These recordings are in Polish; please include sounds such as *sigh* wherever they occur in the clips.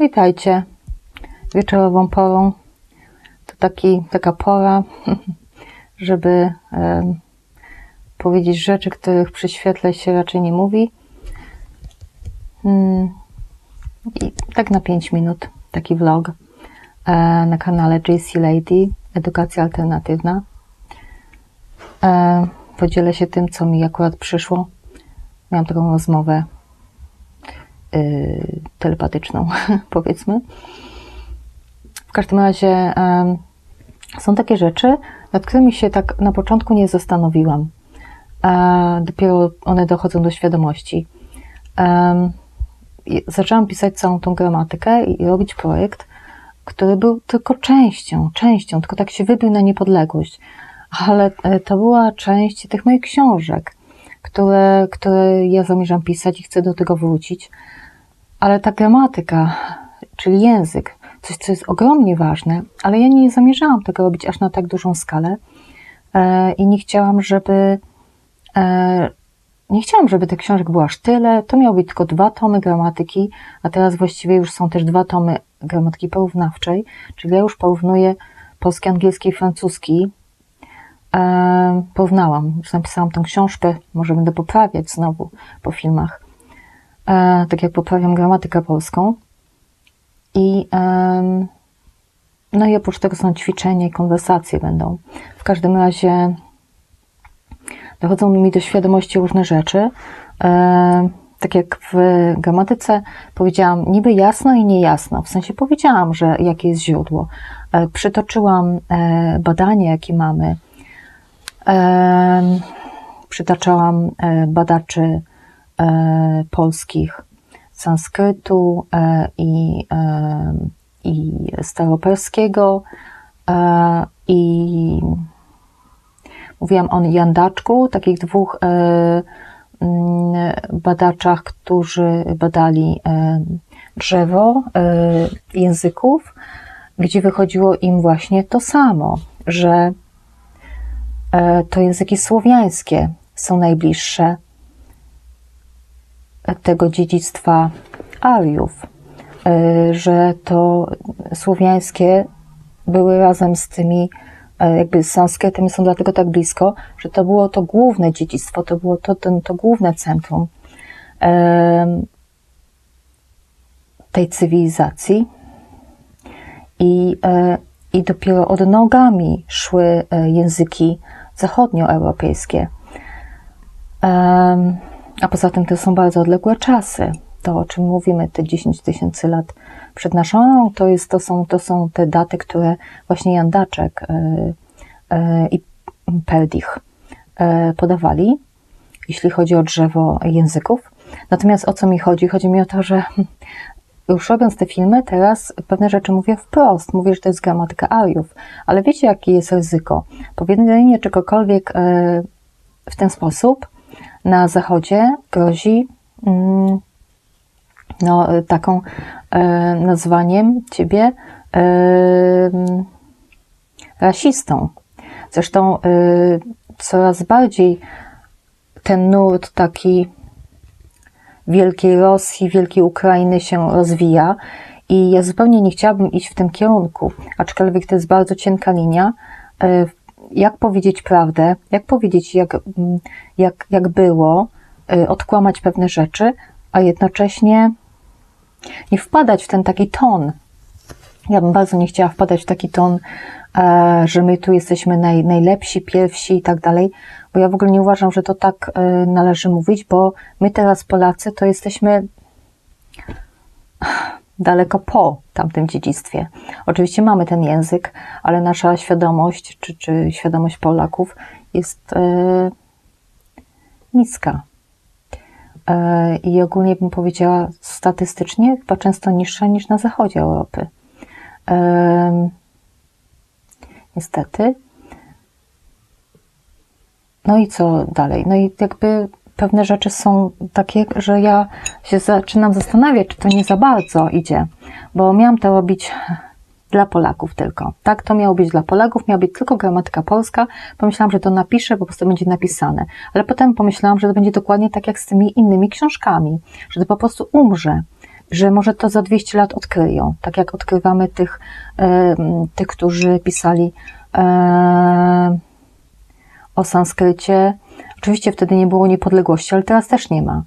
Witajcie wieczorową porą. To taki, taka pora, *laughs* żeby em, powiedzieć rzeczy, których przy świetle się raczej nie mówi. Mm, I tak na 5 minut taki vlog e, na kanale JC Lady, Edukacja Alternatywna. E, podzielę się tym, co mi akurat przyszło. Miałam taką rozmowę y, telepatyczną, *laughs* powiedzmy. W każdym razie są takie rzeczy, nad którymi się tak na początku nie zastanowiłam. E, dopiero one dochodzą do świadomości. Zaczęłam pisać całą tą gramatykę i, i robić projekt, który był tylko częścią, częścią, tylko tak się wybił na niepodległość. Ale e, to była część tych moich książek, które, które ja zamierzam pisać i chcę do tego wrócić. Ale ta gramatyka, czyli język, coś, co jest ogromnie ważne, ale ja nie zamierzałam tego robić aż na tak dużą skalę e, i nie chciałam, żeby e, nie chciałam, żeby tych książek było aż tyle. To miały być tylko dwa tomy gramatyki, a teraz właściwie już są też dwa tomy gramatyki porównawczej, czyli ja już porównuję polski, angielski i francuski. E, porównałam, już napisałam tą książkę, może będę poprawiać znowu po filmach, e, tak jak poprawiam gramatykę polską. I no i oprócz tego są ćwiczenia i konwersacje będą. W każdym razie dochodzą mi do świadomości różne rzeczy. E, tak jak w gramatyce powiedziałam niby jasno i niejasno, w sensie powiedziałam, że jakie jest źródło. Przytoczyłam badanie, jakie mamy. Przytaczałam e, badaczy e, polskich sanskrytu e, i, i staroperskiego i mówiłam o Jandaczku, takich dwóch mm, badaczach, którzy badali drzewo języków, gdzie wychodziło im właśnie to samo, że to języki słowiańskie są najbliższe tego dziedzictwa Ariów, e, że to słowiańskie były razem z tymi, e, jakby z sanskrytem są dlatego tak blisko, że to było to główne dziedzictwo, to było to, to, to główne centrum tej cywilizacji. I, e, I dopiero od nogami szły e, języki zachodnioeuropejskie. A poza tym to są bardzo odległe czasy. To, o czym mówimy, te 10 tysięcy lat przed naszą to, jest, to, są, to są te daty, które właśnie Jandaczek e, e, i Perdich e, podawali, jeśli chodzi o drzewo języków. Natomiast o co mi chodzi? Chodzi mi o to, że już robiąc te filmy, teraz pewne rzeczy mówię wprost. Mówię, że to jest gramatyka Ariów, ale wiecie, jakie jest ryzyko? Powiedzenie czegokolwiek e, w ten sposób na Zachodzie grozi mm, no, e, taką e, nazwaniem ciebie rasistą. Zresztą coraz bardziej ten nurt taki wielkiej Rosji, wielkiej Ukrainy się rozwija i ja zupełnie nie chciałabym iść w tym kierunku, aczkolwiek to jest bardzo cienka linia. E, Jak powiedzieć prawdę, jak powiedzieć, jak, mm, jak, jak było, e, odkłamać pewne rzeczy, a jednocześnie nie wpadać w ten taki ton. Ja bym bardzo nie chciała wpadać w taki ton, e, że my tu jesteśmy naj, najlepsi, pierwsi i tak dalej, bo ja w ogóle nie uważam, że to tak e, należy mówić, bo my teraz Polacy to jesteśmy daleko po tamtym dziedzictwie. Oczywiście mamy ten język, ale nasza świadomość, czy, czy świadomość Polaków jest e, niska. I ogólnie bym powiedziała statystycznie chyba często niższa niż na zachodzie Europy. Niestety. No i co dalej? No i jakby pewne rzeczy są takie, że ja się zaczynam zastanawiać, czy to nie za bardzo idzie, bo miałam to robić dla Polaków tylko. Tak, to miało być dla Polaków, miała być tylko gramatyka polska. Pomyślałam, że to napiszę, po prostu będzie napisane. Ale potem pomyślałam, że to będzie dokładnie tak jak z tymi innymi książkami, że to po prostu umrze, że może to za 200 lat odkryją, tak jak odkrywamy tych, e, tych którzy pisali e, o sanskrycie. Oczywiście wtedy nie było niepodległości, ale teraz też nie ma.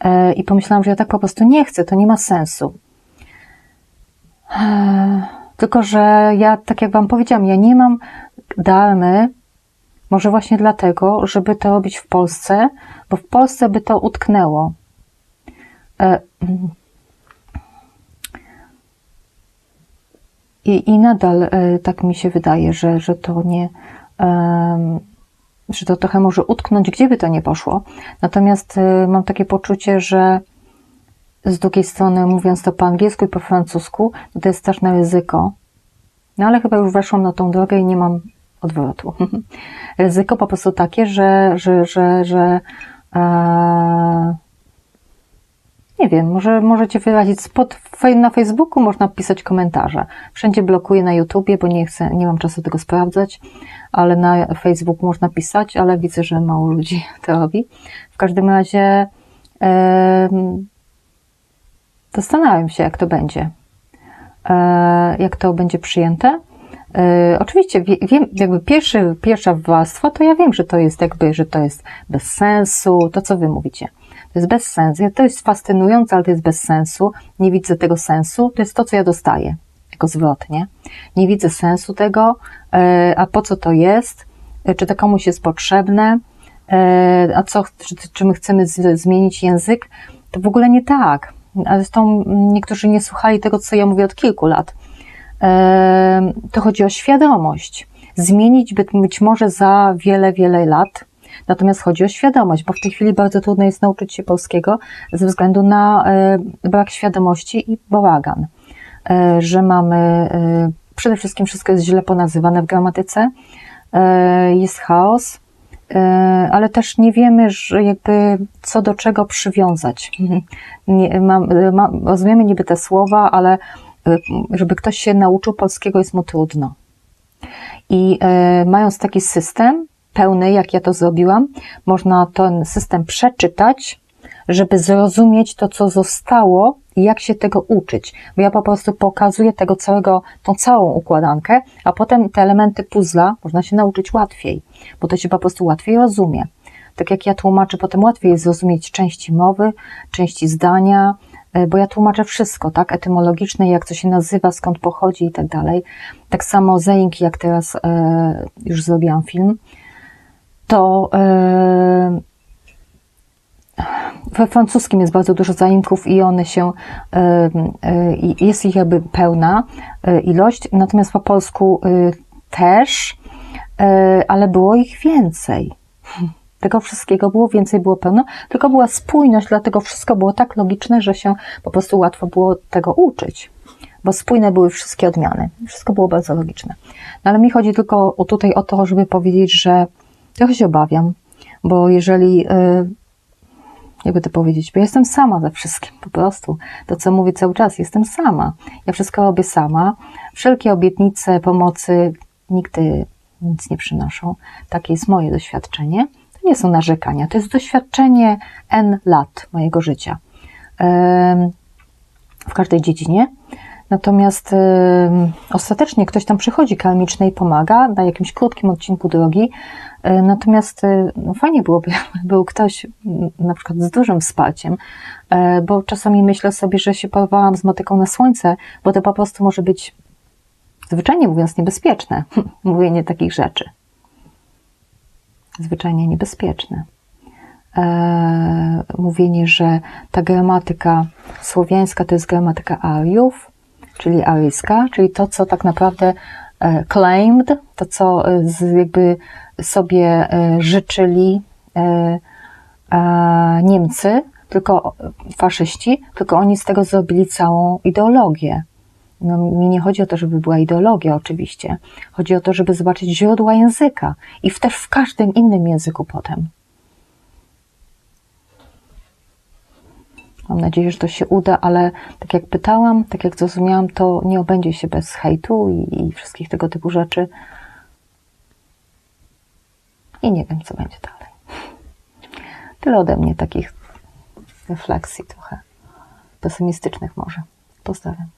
E, I pomyślałam, że ja tak po prostu nie chcę, to nie ma sensu. Tylko, że ja, tak jak Wam powiedziałam, ja nie mam darmy, może właśnie dlatego, żeby to robić w Polsce, bo w Polsce by to utknęło. I, i nadal e, tak mi się wydaje, że, że to nie, że to trochę może utknąć, gdzie by to nie poszło. Natomiast e, mam takie poczucie, że z drugiej strony, mówiąc to po angielsku i po francusku, to jest straszne ryzyko. No ale chyba już weszłam na tą drogę i nie mam odwrotu. *laughs* ryzyko po prostu takie, że, że, że, że e, nie wiem, może możecie wyrazić spod, na Facebooku można pisać komentarze. Wszędzie blokuję na YouTubie, bo nie chcę, nie mam czasu tego sprawdzać, ale na Facebooku można pisać, ale widzę, że mało ludzi *laughs* to robi. W każdym razie e, Zastanawiam się, jak to będzie. E, jak to będzie przyjęte. E, oczywiście wiem, jakby pierwszy, pierwsza warstwa, to ja wiem, że to jest jakby, że to jest bez sensu, to co wy mówicie. To jest bez sensu. To jest fascynujące, ale to jest bez sensu. Nie widzę tego sensu. To jest to, co ja dostaję. Jako zwrot, nie? Nie widzę sensu tego, e, a po co to jest? Czy to komuś jest potrzebne? A co, czy, czy my chcemy z, zmienić język? To w ogóle nie tak zresztą niektórzy nie słuchali tego, co ja mówię od kilku lat. To chodzi o świadomość. Zmienić być, być może za wiele, wiele lat, Natomiast chodzi o świadomość, bo w tej chwili bardzo trudno jest nauczyć się polskiego ze względu na e, brak świadomości i bałagan. E, że mamy, e, przede wszystkim wszystko jest źle ponazywane w gramatyce, jest chaos, ale też nie wiemy, że jakby co do czego przywiązać. *laughs* Nie, rozumiemy niby te słowa, ale żeby ktoś się nauczył polskiego jest mu trudno. I mając taki system pełny, jak ja to zrobiłam, można ten system przeczytać, żeby zrozumieć to, co zostało i jak się tego uczyć. Bo ja po prostu pokazuję tego całego, tą całą układankę, a potem te elementy puzzla można się nauczyć łatwiej, bo to się po prostu łatwiej rozumie. Tak jak ja tłumaczę, potem łatwiej jest zrozumieć części mowy, części zdania, e, bo ja tłumaczę wszystko, tak, etymologiczne, jak to się nazywa, skąd pochodzi i tak dalej. Tak samo Zeinki, jak teraz e, już zrobiłam film, to e, we francuskim jest bardzo dużo zaimków i one się, jest ich jakby pełna e, ilość, natomiast po polsku e, też, e, ale było ich więcej. Tego wszystkiego było więcej, było pełno, tylko była spójność, dlatego wszystko było tak logiczne, że się po prostu łatwo było tego uczyć, bo spójne były wszystkie odmiany. Wszystko było bardzo logiczne. No ale mi chodzi tylko tutaj o to, żeby powiedzieć, że trochę się obawiam, bo jeżeli jakby to powiedzieć, bo jestem sama ze wszystkim, po prostu. To, co mówię cały czas, jestem sama. Ja wszystko robię sama. Wszelkie obietnice pomocy nigdy nic nie przynoszą. Takie jest moje doświadczenie. To nie są narzekania, to jest doświadczenie N lat mojego życia. W każdej dziedzinie. Natomiast ostatecznie ktoś tam przychodzi karmiczny i pomaga na jakimś krótkim odcinku drogi, E, natomiast e, no, fajnie byłoby, *laughs* był ktoś na przykład z dużym wsparciem, e, bo czasami myślę sobie, że się porwałam z motyką na słońce, bo to po prostu może być zwyczajnie mówiąc niebezpieczne, *laughs* mówienie takich rzeczy. Zwyczajnie niebezpieczne. mówienie, że ta gramatyka słowiańska to jest gramatyka Ariów, czyli aryjska, czyli to, co tak naprawdę claimed, to co jakby sobie e, życzyli e, Niemcy, tylko faszyści, tylko oni z tego zrobili całą ideologię. No, mi nie chodzi o to, żeby była ideologia, oczywiście. Chodzi o to, żeby zobaczyć źródła języka i też w każdym innym języku potem. Mam nadzieję, że to się uda, ale tak jak pytałam, tak jak zrozumiałam, to nie obędzie się bez hejtu i, i wszystkich tego typu rzeczy. I nie wiem, co będzie dalej. Tyle ode mnie takich refleksji trochę pesymistycznych może. Pozdrawiam.